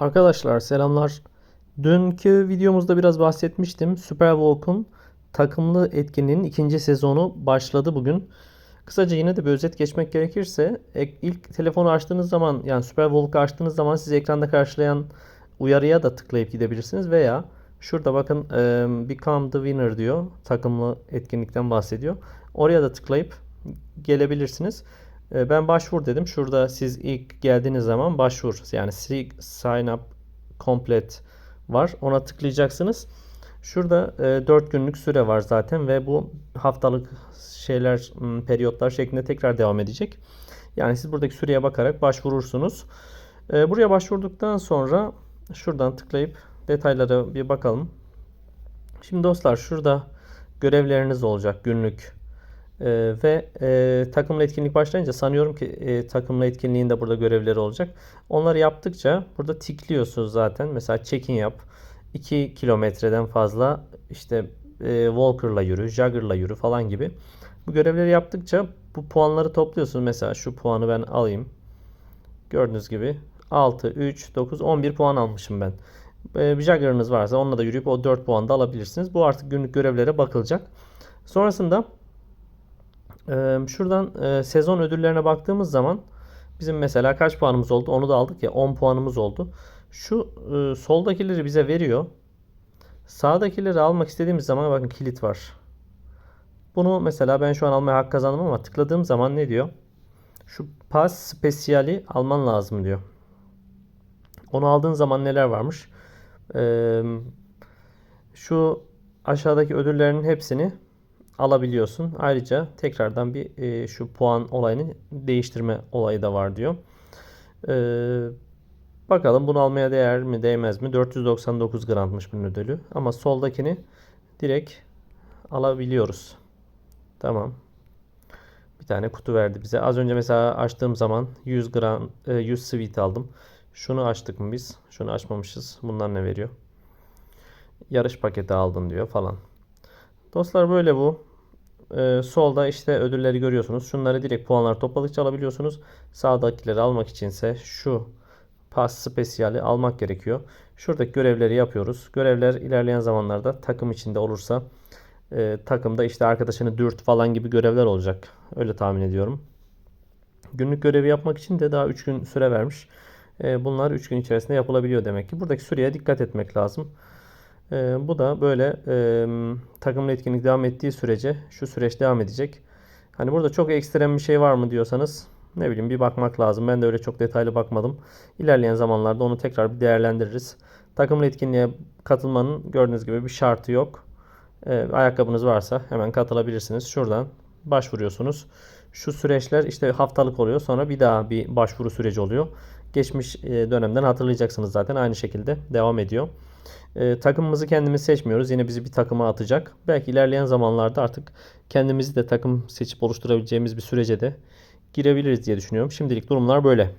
Arkadaşlar selamlar. Dünkü videomuzda biraz bahsetmiştim. Superwalk'un takımlı etkinliğinin ikinci sezonu başladı bugün. Kısaca yine de bir özet geçmek gerekirse ek- ilk telefonu açtığınız zaman yani Superwalk'u açtığınız zaman sizi ekranda karşılayan uyarıya da tıklayıp gidebilirsiniz veya şurada bakın e, Become the Winner diyor. Takımlı etkinlikten bahsediyor. Oraya da tıklayıp gelebilirsiniz. E, Ben başvur dedim. Şurada siz ilk geldiğiniz zaman başvur yani si- sign up complete var. Ona tıklayacaksınız. Şurada e, 4 günlük süre var zaten ve bu haftalık şeyler, periyotlar şeklinde tekrar devam edecek. Yani siz buradaki süreye bakarak başvurursunuz. E, buraya başvurduktan sonra şuradan tıklayıp detaylara bir bakalım. Şimdi dostlar şurada görevleriniz olacak günlük. Ee, ve e, takımla etkinlik başlayınca sanıyorum ki e, takımla etkinliğin de burada görevleri olacak. Onları yaptıkça burada tikliyorsunuz zaten. Mesela check-in yap. 2 kilometreden fazla işte e, Walker'la yürü, Jagger'la yürü falan gibi. Bu görevleri yaptıkça bu puanları topluyorsunuz. Mesela şu puanı ben alayım. Gördüğünüz gibi 6, 3, 9, 11 puan almışım ben. E, Jagger'ınız varsa onunla da yürüyüp o 4 puan da alabilirsiniz. Bu artık günlük görevlere bakılacak. Sonrasında şuradan sezon ödüllerine baktığımız zaman bizim mesela kaç puanımız oldu onu da aldık ya 10 puanımız oldu. Şu soldakileri bize veriyor. Sağdakileri almak istediğimiz zaman bakın kilit var. Bunu mesela ben şu an almaya hak kazandım ama tıkladığım zaman ne diyor? Şu pas spesiyali alman lazım diyor. Onu aldığın zaman neler varmış? Ee, şu aşağıdaki ödüllerin hepsini alabiliyorsun. Ayrıca tekrardan bir e, şu puan olayını değiştirme olayı da var diyor. Ee, bakalım bunu almaya değer mi değmez mi? 499 grammış bunun ödülü. Ama soldakini direkt alabiliyoruz. Tamam. Bir tane kutu verdi bize. Az önce mesela açtığım zaman 100 gram e, 100 sweet aldım. Şunu açtık mı biz? Şunu açmamışız. Bunlar ne veriyor? Yarış paketi aldın diyor falan. Dostlar böyle bu. Ee, solda işte ödülleri görüyorsunuz. Şunları direkt puanlar topladıkça alabiliyorsunuz. Sağdakileri almak içinse şu pas spesiyali almak gerekiyor. Şuradaki görevleri yapıyoruz. Görevler ilerleyen zamanlarda takım içinde olursa e, takımda işte arkadaşını dürt falan gibi görevler olacak. Öyle tahmin ediyorum. Günlük görevi yapmak için de daha 3 gün süre vermiş. E, bunlar 3 gün içerisinde yapılabiliyor demek ki. Buradaki süreye dikkat etmek lazım. Ee, bu da böyle e, takımla etkinlik devam ettiği sürece şu süreç devam edecek. Hani burada çok ekstrem bir şey var mı diyorsanız ne bileyim bir bakmak lazım. Ben de öyle çok detaylı bakmadım. İlerleyen zamanlarda onu tekrar bir değerlendiririz. Takımla etkinliğe katılmanın gördüğünüz gibi bir şartı yok. Ee, ayakkabınız varsa hemen katılabilirsiniz. Şuradan başvuruyorsunuz. Şu süreçler işte haftalık oluyor. Sonra bir daha bir başvuru süreci oluyor. Geçmiş e, dönemden hatırlayacaksınız zaten aynı şekilde devam ediyor. E, takımımızı kendimiz seçmiyoruz. Yine bizi bir takıma atacak. Belki ilerleyen zamanlarda artık kendimizi de takım seçip oluşturabileceğimiz bir sürece de girebiliriz diye düşünüyorum. Şimdilik durumlar böyle.